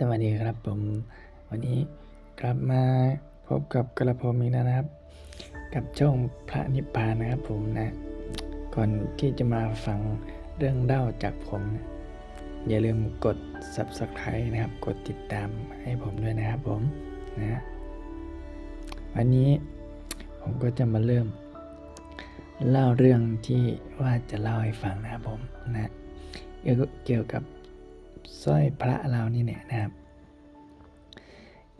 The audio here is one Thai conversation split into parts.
สวัสดีครับผม วันนี้กลับมาพบกับกระผมอีกแล้วนะครับ กับช่องพระนิพพานนะครับผมนะ ก่อนที่จะมาฟังเรื่องเล่าจากผมนะอย่าลืมกด subscribe นะครับ กดติดตามให้ผมด้วยนะครับผมนะวันนี้ผมก็จะมาเริ่ม เล่าเรื่องที่ว่าจะเล่าให้ฟังนะครับผมนะเกี่ยวกับ สร้อยพระเรานี่เนี่ยนะครับ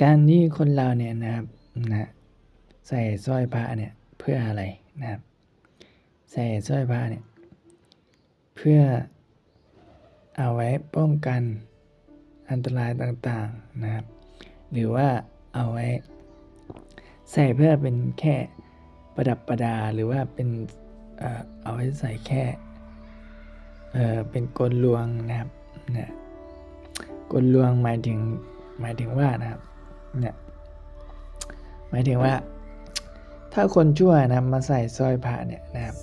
การที่คนเราเนี่ยนะครับนะใส่สร้อยพระเนี่ยเพื่ออะไรนะครับ ใส่สร้อยพระเนี่ยเพื่อเอาไว้ป้องกันอันตรายต่างๆนะครับ หรือว่าเอาไว้ใส่เพื่อเป็นแค่ประดับประดาหรือว่าเป็นเอาไว้ใส่แค่เเป็นกลลวงนะครับนะ กลลวงหมายถึงหมายถึงว่านะครับเนี่ยหมายถึงว่า ถ้าคนชั่วนะมาใส่สร้อยพระเนี่ยนะครับ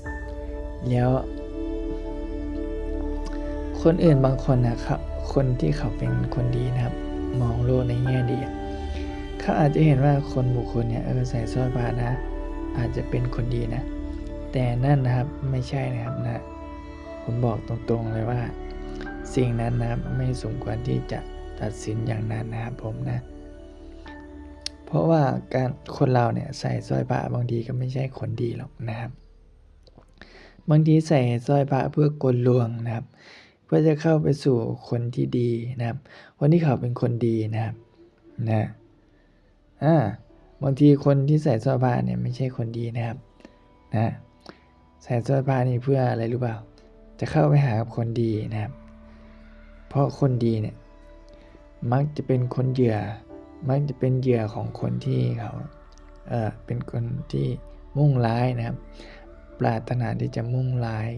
แล้ว คนอื่นบางคนนะครับ คนที่เขาเป็นคนดีนะครับ มองโลกในแง่ดีเขาอาจจะเห็นว่าคนบุคคลเนี่ยเออใส่สร้อยพระนะ อาจจะเป็นคนดีนะ แต่นั่นนะครับไม่ใช่นะครับนะผมบอกตรงๆเลยว่า สิ่งนั้นนะครับไม่สมควรที่จะตัดสินอย่างนั้นนะครับผมนะ เพราะว่าการคนเราเนี่ยใส่สร้อยพระบางทีก็ไม่ใช่คนดีหรอกนะครับ บางทีใส่สร้อยพระเพื่อกลลวงนะครับ เพื่อจะเข้าไปสู่คนที่ดีนะครับคนที่เขาเป็นคนดีนะครับนะอ่าบางทีคนที่ใส่สร้อยพระเนี่ยไม่ใช่คนดีนะครับนะใส่สร้อยพระนี่เพื่ออะไรรู้เปล่า จะเข้าไปหากับคนดีนะครับ เพราะคนดีเนี่ยมักจะเป็นคนเหยื่อ มักจะเป็นเหยื่อของคนที่เขาเออเป็นคนที่มุ่งร้ายนะครับ ปรารถนาที่จะมุ่งร้าย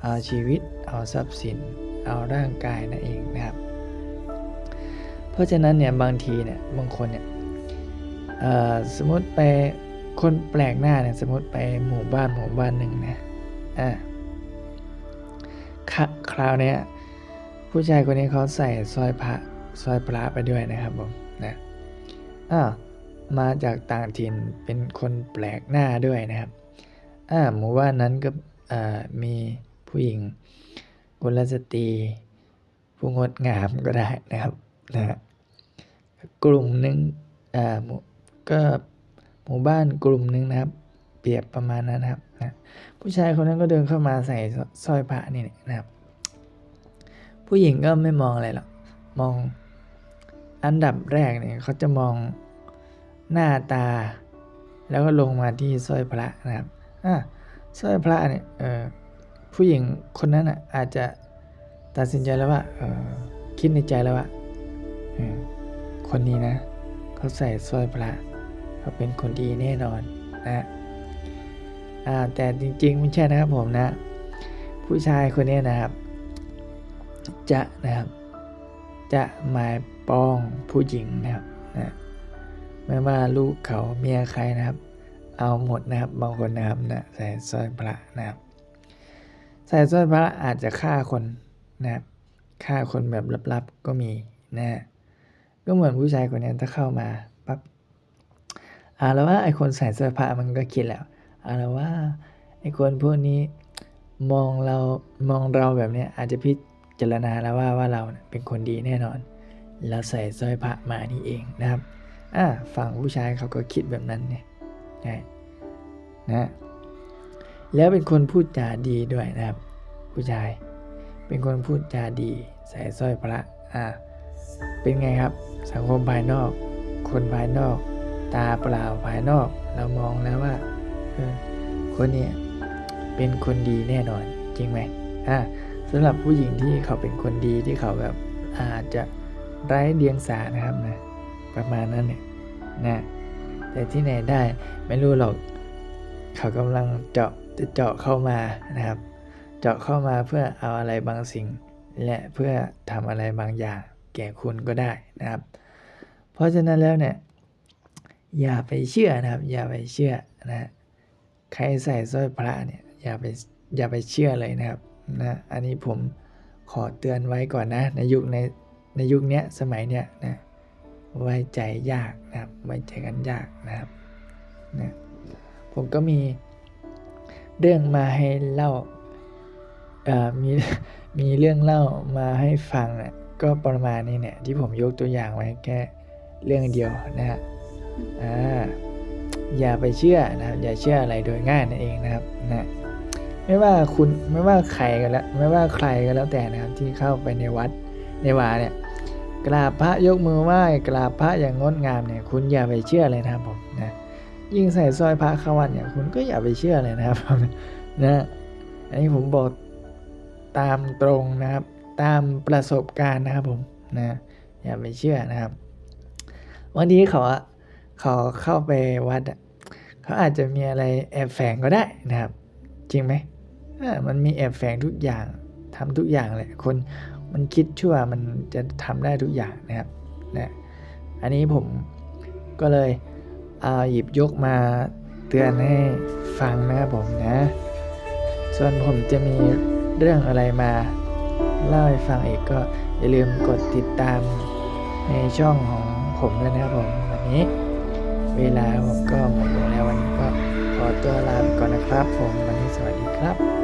เอาชีวิต เอาทรัพย์สิน เอาร่างกายนั่นเองนะครับ เพราะฉะนั้นเนี่ยบางทีเนี่ยบางคนเนี่ยสมมติไปคนแปลกหน้าเนี่ยสมมติไปหมู่บ้านหมู่บ้านหนึ่งนะอ่าคคราวเนี้ย ผู้ชายคนนี้เขาใส่สร้อยพระสร้อยพระไปด้วยนะครับผมนะอ้าวมาจากต่างถิ่นเป็นคนแปลกหน้าด้วยนะครับอ่าหมู่บ้านนั้นก็มีผู้หญิงกุลสตรีผู้งดงามก็ได้นะครับนะฮะกลุ่มหนึ่งอ่าก็หมู่บ้านกลุ่มหนึ่งนะครับ เปรียบประมาณนั้นนะครับนะผู้ชายคนนั้นก็เดินเข้ามาใส่สร้อยพระนี่นะครับ ผู้หญิงก็ไม่มองอะไรหรอกมองอันดับแรกเนี่ยเขาจะมองหน้าตา แล้วก็ลงมาที่สร้อยพระนะครับอ่าสร้อยพระเนี่ยเออผู้หญิงคนนั้นอะอาจจะตัดสินใจแล้วว่าเออคิดในใจแล้วว่าออคนนี้นะเขาใส่สร้อยพระเขาเป็นคนดีแน่นอนนะอ่าแต่จริงๆไม่ใช่นะครับผมนะ ผู้ชายคนนี้นะครับ จะนะครับ จะหมายปองผู้หญิงนะครับนะไม่ว่าลูกเขาเมียใครนะครับ เอาหมดนะครับบางคนนะครับนะใส่สร้อยพระนะครับ ใส่สร้อยพระอาจจะฆ่าคนนะครับฆ่าคนแบบลับๆก็มีนะก็เหมือนผู้ชายคนนี้ถ้าเข้ามาปั๊บอ่าแล้วว่าไอคนใส่สร้อยพระมันก็คิดแล้วอ่าแล้วว่าไอคนพวกนี้มองเรามองเราแบบเนี้ยอาจจะพิ จารณาแล้วว่าว่าเราเป็นคนดีแน่นอน แล้วใส่สร้อยพระมานี่เองนะครับอ่าฝั่งผู้ชายเขาก็คิดแบบนั้นเนี่ยนะแล้วเป็นคนพูดจาดีด้วยนะครับ ผู้ชาย เป็นคนพูดจาดี ใส่สร้อยพระอ่าเป็นไงครับ สังคมภายนอก คนภายนอก ตาเปล่าภายนอก เรามองแล้วว่าคนเนี้เป็นคนดีแน่นอนจริงไหมอ่า สำหรับผู้หญิงที่เขาเป็นคนดีที่เขาแบบอาจจะไร้เดียงสานะครับนะประมาณนั้นเนี่ยนะแต่ที่ไหนได้ไม่รู้หรอก เขากำลังเจาะจะเจาะเข้ามานะครับ เจาะเข้ามาเพื่อเอาอะไรบางสิ่ง และเพื่อทำอะไรบางอย่าง แก่คุณก็ได้นะครับ เพราะฉะนั้นแล้วเนี่ยอย่าไปเชื่อนะครับ อย่าไปเชื่อนะใครใส่สร้อยพระเนี่ยอย่าไปอย่าไปเชื่อเลยนะครับ นะอันนี้ผมขอเตือนไว้ก่อนนะ ในยุคในในยุคนี้สมัยเนี้ยนะไว้ใจยากนะครับไว้ใจกันยากนะครับนะผมก็มีเรื่องมาให้เล่ามีมีเรื่องเล่ามาให้ฟังนะก็ประมาณนี้เนี่ยที่ผมยกตัวอย่างไว้แค่เรื่องเดียวนะฮะอ่าอย่าไปเชื่อนะครับอย่าเชื่ออะไรโดยง่ายนั่นเองนะครับนะ ไม่ว่าคุณไม่ว่าใครกันแล้วไม่ว่าใครก็แล้วแต่นะครับที่เข้าไปในวัดในวาเนี่ยกราบพระยกมือไหว้กราบพระอย่างงดงามเนี่ยคุณอย่าไปเชื่อเลยนะครับผมนะยิ่งใส่สร้อยพระเข้าวัดเนี่ยคุณก็อย่าไปเชื่อเลยนะครับนะอันนี้ผมบอกตามตรงนะครับตามประสบการณ์นะครับผมนะอย่าไปเชื่อนะครับ วันนี้เขาเขาเข้าไปวัดเขาอาจจะมีอะไรแอบแฝงก็ได้นะครับ จริงไหม มันมีแอบแฝงทุกอย่างทำทุกอย่างเลยคนมันคิดชั่วมันจะทำได้ทุกอย่างนะครับนะอันนี้ผมก็เลยเอาหยิบยกมาเตือนให้ฟังนะครับผมนะ ส่วนผมจะมีเรื่องอะไรมาเล่าให้ฟังอีกก็อย่าลืมกดติดตามในช่องของผมด้วยนะครับผมวันนี้ เวลาผมก็หมดลงแล้ววันนี้ก็ขอตัวลาไปก่อนนะครับ ผมวันนี้สวัสดีครับ